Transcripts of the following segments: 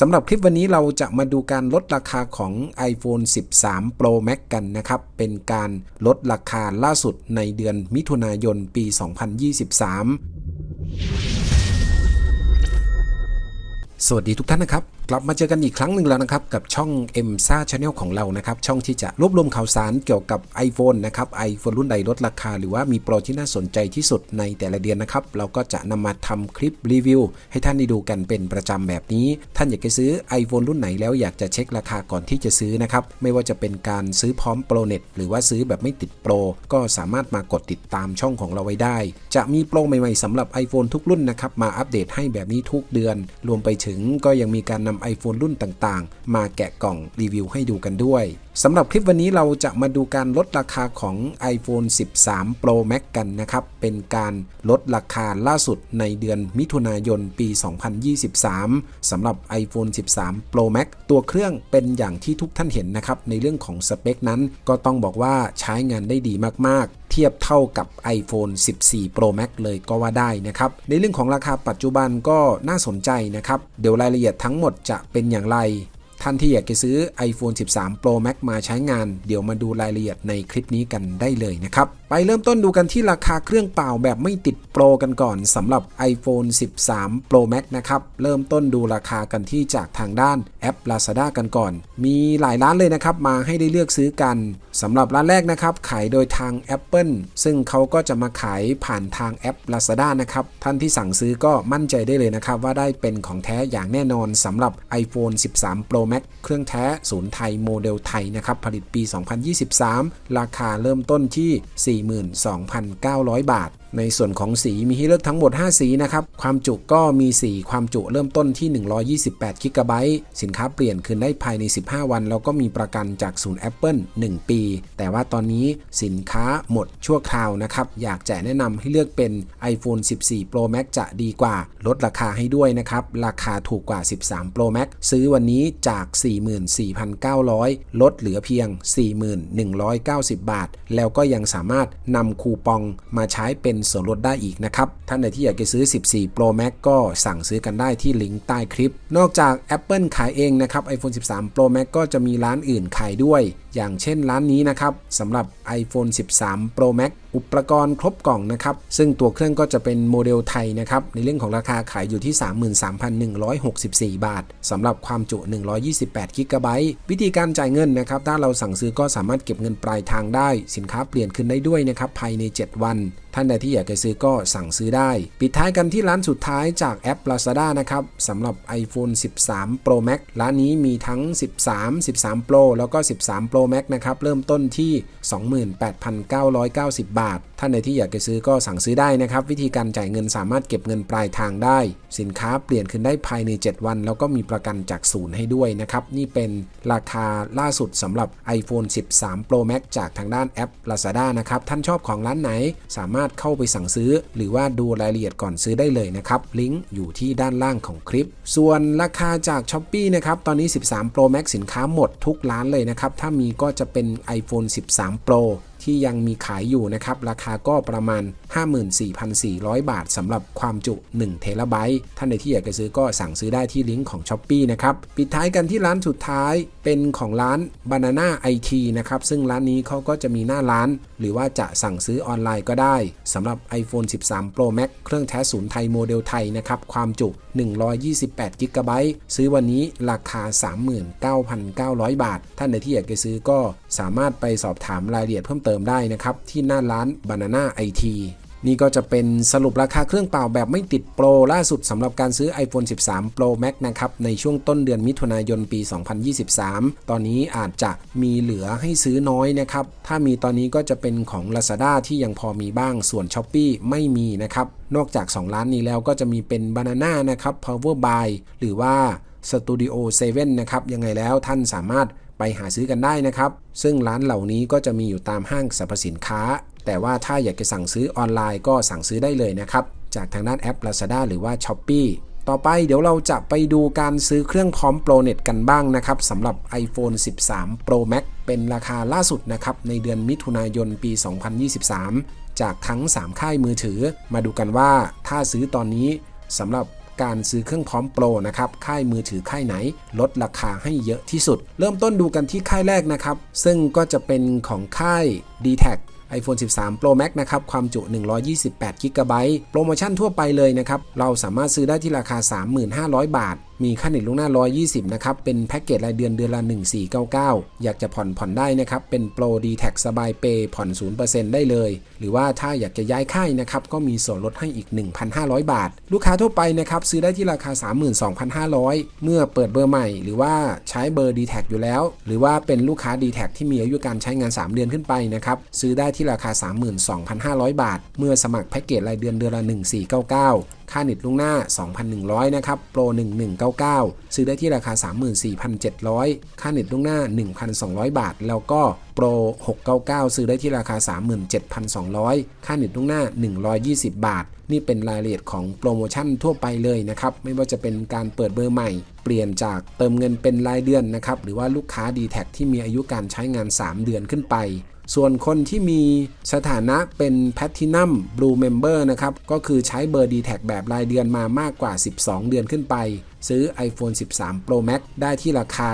สำหรับคลิปวันนี้เราจะมาดูการลดราคาของ iPhone 13 Pro Max กันนะครับ เป็นการลดราคาล่าสุดในเดือนมิถุนายนปี 2023 สวัสดีทุกท่านนะครับ กลับมาเจอกันอีกครั้งหนึ่งแล้วนะครับ กับช่อง m s a Channel ของเรานะครับ ช่องที่จะรวบรวมข่าวสารเกี่ยวกับ iPhone นะครับ iPhone รุ่นใดลดราคา หรือว่ามีโปรที่น่าสนใจที่สุดในแต่ละเดือนนะครับ เราก็จะนำมาทำคลิปรีวิว ให้ท่านได้ดูกันเป็นประจำแบบนี้ ท่านอยากจะซื้อ iPhone รุ่นไหนแล้วอยากจะเช็คราคาก่อนที่จะซื้อนะครับไม่ว่าจะเป็นการซื้อพร้อมโปรเน็ตหรือว่าซื้อแบบไม่ติดโปรก็สามารถมากดติดตามช่องของเราไว้ได้ จะมีโปรใหม่ๆสำหรับ iPhone ทุกรุ่นนะครับมาอัปเดตให้แบบนี้ทุกเดือน รวมไปถึงก็ยังมีการนำ iPhone รุ่นต่างๆ มาแกะกล่องรีวิวให้ดูกันด้วย สำหรับคลิปวันนี้เราจะมาดูการลดราคาของ iPhone 13 Pro Max กันนะครับ เป็นการลดราคาล่าสุดในเดือนมิถุนายนปี 2023 สำหรับ iPhone 13 Pro Max ตัวเครื่องเป็นอย่างที่ทุกท่านเห็นนะครับ ในเรื่องของสเปคนั้นก็ต้องบอกว่าใช้งานได้ดีมาก ๆ เทียบเท่ากับ iPhone 14 Pro Max เลยก็ว่าได้นะครับ ในเรื่องของราคาปัจจุบันก็น่าสนใจนะครับ เดี๋ยวรายละเอียดทั้งหมดจะเป็นอย่างไร ท่านที่อยากจะซื้อ iPhone 13 Pro Max มาใช้งาน เดี๋ยวมาดูรายละเอียดในคลิปนี้กันได้เลยนะครับ ไปเริ่มต้นดูกันที่ราคาเครื่องเปล่าแบบไม่ติดโปรกันก่อนสำหรับ iPhone 13 Pro Max นะครับ เริ่มต้นดูราคากันที่จากทางด้านแอป Lazada กันก่อน มีหลายร้านเลยนะครับ มาให้ได้เลือกซื้อกันสำหรับร้านแรกนะครับ ขายโดยทาง Apple ซึ่งเขาก็จะมาขายผ่านทางแอป Lazada นะครับ ท่านที่สั่งซื้อก็มั่นใจได้เลยนะครับ ว่าได้เป็นของแท้อย่างแน่นอนสำหรับ iPhone 13 Pro Max เครื่องแท้ศูนย์ไทยโมเดลไทยนะครับผลิตปี 2023 ราคาเริ่มต้นที่42,900 บาท ในส่วนของสีมีให้เลือกทั้งหมด 5 สีนะครับ ความจุก็มีสีความจุเริ่มต้นที่ 128กิกะไบต์สินค้าเปลี่ยนคืนได้ภายใน 15 วัน แล้วก็มีประกันจากศูนย์ Apple 1 ปี แต่ว่าตอนนี้สินค้าหมดชั่วคราวนะครับ อยากจะแนะนำให้เลือกเป็น iPhone 14 Pro Max จะดีกว่า ลดราคาให้ด้วยนะครับ ราคาถูกกว่า 13 Pro Max ซื้อวันนี้จาก 44,900 ลดเหลือเพียง 4190 บาท แล้วก็ยังสามารถนำคูปองมาใช้เป็นส่วนลดได้อีกนะครับ ท่านใดที่อยากจะซื้อ 14 Pro Max ก็สั่งซื้อกันได้ที่ลิงก์ใต้คลิป นอกจาก Apple ขายเองนะครับ iPhone 13 Pro Max ก็จะมีร้านอื่นขายด้วย อย่างเช่นร้านนี้นะครับสำหรับ iPhone 13 Pro Max อุปกรณ์ครบกล่องนะครับ ซึ่งตัวเครื่องก็จะเป็นโมเดลไทยนะครับ ในเรื่องของราคาขายอยู่ที่ 33,164 บาทสำหรับความจุ 128กิกะไบต์วิธีการจ่ายเงินนะครับ ถ้าเราสั่งซื้อก็สามารถเก็บเงินปลายทางได้ สินค้าเปลี่ยนขึ้นได้ด้วยนะครับภายใน 7 วัน ท่านใดที่อยากจะซื้อก็สั่งซื้อได้ ปิดท้ายกันที่ร้านสุดท้ายจากแอป Lazada นะครับสำหรับ iPhone 13 Pro Max ร้านนี้มีทั้ง 13 13 Pro แล้วก็ 13 Pro Max นะครับเริ่มต้นที่ 28,990บาท ท่านใดที่อยากจะซื้อก็สั่งซื้อได้นะครับ วิธีการจ่ายเงินสามารถเก็บเงินปลายทางได้ สินค้าเปลี่ยนขึ้นได้ภายใน 7 วัน แล้วก็มีประกันจากศูนย์ให้ด้วยนะครับ นี่เป็นราคาล่าสุดสำหรับ iPhone 13 Pro Max จากทางด้านแอป Lazada นะครับ ท่านชอบของร้านไหนสามารถเข้าไปสั่งซื้อ หรือว่าดูรายละเอียดก่อนซื้อได้เลยนะครับลิงก์อยู่ที่ด้านล่างของคลิป ส่วนราคาจาก s h อ p e e นะครับตอนนี้ 13 Pro Max สินค้าหมดทุกร้านเลยนะครับถ้ามีก็จะเป็น iPhone 13 Pro ที่ยังมีขายอยู่นะครับ ราคาก็ประมาณ 54,400 บาทสำหรับความจุ1เทราไบต์ท่านใดที่อยากจะซื้อก็สั่งซื้อได้ที่ลิงก์ของ s h อ p e e นะครับ ปิดท้ายกันที่ร้านสุดท้ายเป็นของร้าน Banana IT นะครับ ซึ่งร้านนี้เขาก็จะมีหน้าร้าน หรือว่าจะสั่งซื้อออนไลน์ก็ได้สำหรับ iPhone 13 Pro Max เครื่องแท้ศูนย์ไทยโมเดลไทยนะครับความจุ 128 g b ซื้อวันนี้ราคา 39,900 บาท ท่านใดที่อยากจะซื้อก็สามารถไปสอบถามรายละเอียดเพิ่มเติมได้นะครับ ที่หน้าร้าน Banana IT นี่ก็จะเป็นสรุปราคาเครื่องเปล่าแบบไม่ติดโปร ล่าสุดสำหรับการซื้อ iPhone 13 Pro Max นะครับ ในช่วงต้นเดือนมิถุนายนปี 2023 ตอนนี้อาจจะมีเหลือให้ซื้อน้อยนะครับ ถ้ามีตอนนี้ก็จะเป็นของ Lazada ที่ยังพอมีบ้างส่วน s h อ p e e ไม่มีนะครับ นอกจาก 2 ร้านนี้แล้วก็จะมีเป็น Banana นะครับ Power Buy หรือว่า Studio 7 นะครับยังไงแล้วท่านสามารถ ไปหาซื้อกันได้นะครับ ซึ่งร้านเหล่านี้ก็จะมีอยู่ตามห้างสรรพสินค้า แต่ว่าถ้าอยากจะสั่งซื้อออนไลน์ก็สั่งซื้อได้เลยนะครับ จากทางด้านแอป Lazada หรือว่า s h อ p e e ต่อไปเดี๋ยวเราจะไปดูการซื้อเครื่องพร้อมโปรเน็ตกันบ้างนะครับสำหรับ iPhone 13 Pro Max เป็นราคาล่าสุดนะครับ ในเดือนมิถุนายนปี 2023 จากทั้ง 3 ค่ายมือถือ มาดูกันว่าถ้าซื้อตอนนี้สำหรับ การซื้อเครื่องพร้อมโปรนะครับค่ายมือถือค่ายไหน ลดราคาให้เยอะที่สุด เริ่มต้นดูกันที่ค่ายแรกนะครับ ซึ่งก็จะเป็นของค่าย d t แท iPhone 13 Pro Max นะครับ ความจุ 128 g b โปรโมชั่นทั่วไปเลยนะครับ เราสามารถซื้อได้ที่ราคา 35,000บาท มีค่าเน็ตล่วงหน้า 120 นะครับ เป็นแพ็กเกจรายเดือนเดือนละ 1499 อยากจะผ่อนผ่อนได้นะครับ เป็นโปร d t แท็สบายเปย์ผ่อน 0%ได้เลย หรือว่าถ้าอยากจะย้ายค่ายนะครับ ก็มีส่วนลดให้อีก 1,500 บาท ลูกค้าทั่วไปนะครับ ซื้อได้ที่ราคา 32,500 เมื่อเปิดเบอร์ใหม่ หรือว่าใช้เบอร์ d t แท็อยู่แล้ว หรือว่าเป็นลูกค้า d t แท็ที่มีอายุการใช้งาน 3 เดือนขึ้นไปนะครับ ซื้อได้ที่ราคา 32,500 บาท เมื่อสมัครแพ็กเกจรายเดือนเดือนละ 1499 ค่าเน็ตล่วงหน้า 2,100 นะครับ โปร 1199 ซื้อได้ที่ราคา 34,700 ค่าเน็ตล่วงหน้า 1,200 บาท แล้วก็โปร 699 ซื้อได้ที่ราคา 37,200 ค่าเน็ตล่วงหน้า 120 บาท นี่เป็นรายละเอียดของโปรโมชั่นทั่วไปเลยนะครับ ไม่ว่าจะเป็นการเปิดเบอร์ใหม่ เปลี่ยนจากเติมเงินเป็นรายเดือนนะครับ หรือว่าลูกค้า d t แทที่มีอายุการใช้งาน 3 เดือนขึ้นไป ส่วนคนที่มีสถานะเป็น Platinum Blue Member นะครับ ก็คือใช้เบอร์ d t แทแบบรายเดือนมามากกว่า 12 เดือนขึ้นไป ซื้อ iPhone 13 Pro Max ได้ที่ราคา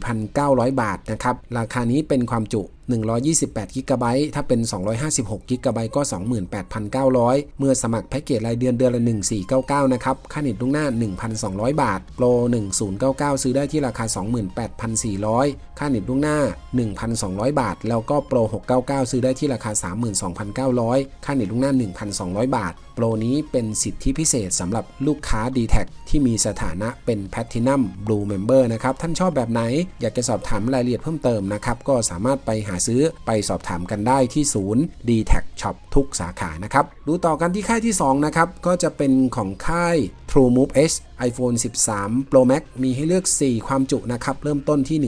24,900 บาทนะครับ ราคานี้เป็นความจุ 128 g b ถ้าเป็น 256 g b ก็ 28,900 เมื่อสมัครแพ็กเกจรายเดือนเดือนละ 1499 นะครับ ค่าเน็ตล่วงหน้า 1,200 บาท โปร 1099 ซื้อได้ที่ราคา 28,400 ค่าเน็ตล่วงหน้า 1,200 บาท แล้วก็โปร 699 ซื้อได้ที่ราคา 32,900 ค่าเน็ตล่วงหน้า 1,200 บาท โปรนี้เป็นสิทธิพิเศษสำหรับลูกค้า d t แทที่มีสถานะเป็น Platinum Blue Member นะครับ ท่านชอบแบบไหน อยากจะสอบถามรายละเอียดเพิ่มเติมนะครับ ก็สามารถไปหาซื้อไปสอบถามกันได้ที่ศูนย์ d t แท Shop ทุกสาขานะครับ ดูต่อกันที่ค่ายที่ 2 นะครับ ก็จะเป็นของค่าย True Move H iPhone 13 Pro Max มีให้เลือก 4 ความจุนะครับ เริ่มต้นที่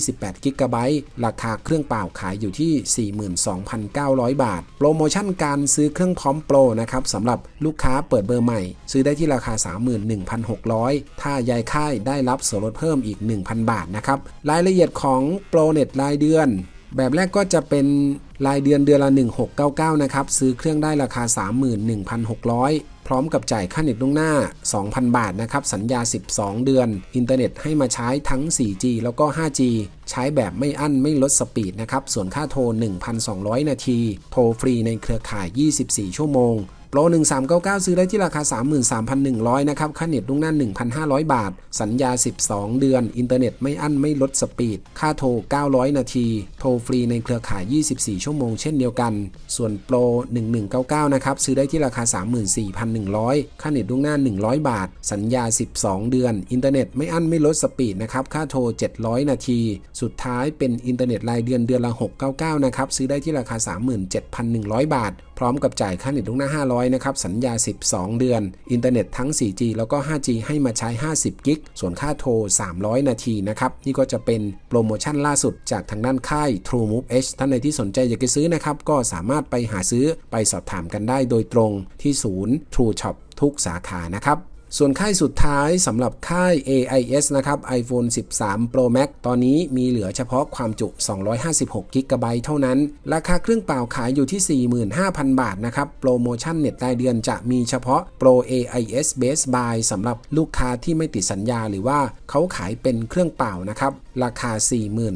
128 g b ราคาเครื่องเปล่าขายอยู่ที่ 42,900 บาท โปรโมชั่นการซื้อเครื่องพร้อมโปรนะครับสำหรับลูกค้าเปิดเบอร์ใหม่ ซื้อได้ที่ราคา 31,600 ถ้าย้ายค่ายได้รับส่วนลดเพิ่มอีก 1,000 บาทนะครับ รายละเอียดของโปรเน็ตรายเดือน แบบแรกก็จะเป็นรายเดือนเดือนละ 1699 นะครับ ซื้อเครื่องได้ราคา 31,600 พร้อมกับจ่ายค่าเน็ตล่วงหน้า 2,000 บาทนะครับ สัญญา 12 เดือน อินเทอร์เน็ตให้มาใช้ทั้ง 4G แล้วก็ 5G ใช้แบบไม่อั้นไม่ลดสปีดนะครับ ส่วนค่าโทร 1,200 นาที โทรฟรีในเครือข่าย 24 ชั่วโมง โปร 1399 ซื้อได้ที่ราคา 33,100 นะครับ ค่าเน็ตล่วงหน้า 1,500 บาท สัญญา 12 เดือน อินเทอร์เน็ตไม่อั้นไม่ลดสปีด ค่าโทร 900 นาที โทรฟรีในเครือข่าย 24 ชั่วโมงเช่นเดียวกัน ส่วนโปร 1199 นะครับ ซื้อได้ที่ราคา 34,100 ค่าเน็ตล่วงหน้า 100 บาท สัญญา 12 เดือน อินเทอร์เน็ตไม่อั้นไม่ลดสปีดนะครับ ค่าโทร 700 นาที สุดท้ายเป็นอินเทอร์เน็ตรายเดือนเดือนละ 699 นะครับ ซื้อได้ที่ราคา 37,100 บาท พร้อมกับจ่ายค่าเน็ตล่วงหน้า 500 นะครับ สัญญา 12 เดือน อินเทอร์เน็ตทั้ง 4G แล้วก็ 5G ให้มาใช้ 50 กิก ส่วนค่าโทร 300 นาทีนะครับ นี่ก็จะเป็นโปรโมชั่นล่าสุดจากทางด้านค่าย True Move H ท่านใดที่สนใจอยากจะซื้อนะครับ ก็สามารถไปหาซื้อไปสอบถามกันได้โดยตรงที่ศูนย์ True Shop ทุกสาขานะครับ ส่วนค่ายสุดท้ายสำหรับค่าย AIS นะครับ iPhone 13 Pro Max ตอนนี้มีเหลือเฉพาะความจุ 256 g b เท่านั้น ราคาเครื่องเปล่าขายอยู่ที่ 45,000 บาทนะครับ โปรโมชั่นเน็ตรายเดือนจะมีเฉพาะ Pro AIS Best Buy สำหรับลูกค้าที่ไม่ติดสัญญาหรือว่าเขาขายเป็นเครื่องเปล่านะครับ ราคา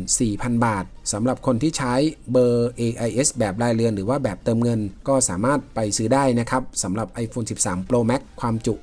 44,000 บาท สำหรับคนที่ใช้เบอร์ AIS แบบรายเดือนหรือว่าแบบเติมเงินก็สามารถไปซื้อได้นะครับสำหรับ iPhone 13 Pro Max ความจุ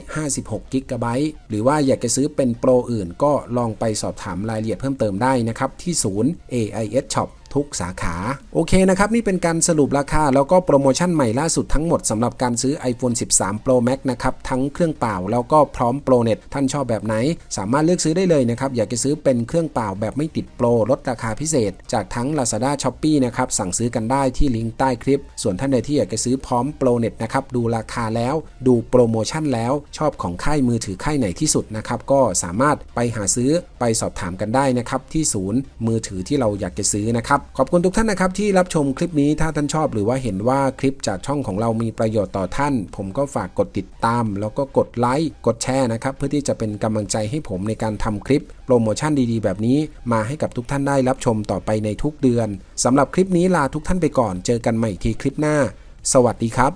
256 g b หรือว่าอยากจะซื้อเป็นโปรอื่นก็ลองไปสอบถามรายละเอียดเพิ่มเติมได้นะครับที่ศูนย์ AIS Shop ทุกสาขา โอเคนะครับ นี่เป็นการสรุปราคา แล้วก็โปรโมชั่นใหม่ล่าสุดทั้งหมดสำหรับการซื้อ iPhone 13 Pro Max นะครับ ทั้งเครื่องเปล่าแล้วก็พร้อมโปรเน็ตท่านชอบแบบไหน สามารถเลือกซื้อได้เลยนะครับ อยากจะซื้อเป็นเครื่องเปล่าแบบไม่ติดโปรลดราคาพิเศษ จากทั้ง Lazada Shopee นะครับสั่งซื้อกันได้ที่ลิงก์ใต้คลิป ส่วนท่านใดที่อยากจะซื้อพร้อมโปรเน็ตนะครับดูราคาแล้ว ดูโปรโมชั่นแล้วชอบของค่ายมือถือค่ายไหนที่สุดนะครับก็สามารถไปหาซื้อไปสอบถามกันได้นะครับที่ศูนย์มือถือที่เราอยากจะซื้อนะครับขอบคุณทุกท่านนะครับที่รับชมคลิปนี้ถ้าท่านชอบหรือว่าเห็นว่าคลิปจากช่องของเรามีประโยชน์ต่อท่าน ผมก็ฝากกดติดตาม แล้วก็กดไลค์กดแชร์นะครับเพื่อที่จะเป็นกำลังใจให้ผมในการทำคลิปโปรโมชั่นดีๆ แบบนี้ มาให้กับทุกท่านได้รับชมต่อไปในทุกเดือนสำหรับคลิปนี้ลาทุกท่านไปก่อน เจอกันใหม่ทีคลิปหน้า สวัสดีครับ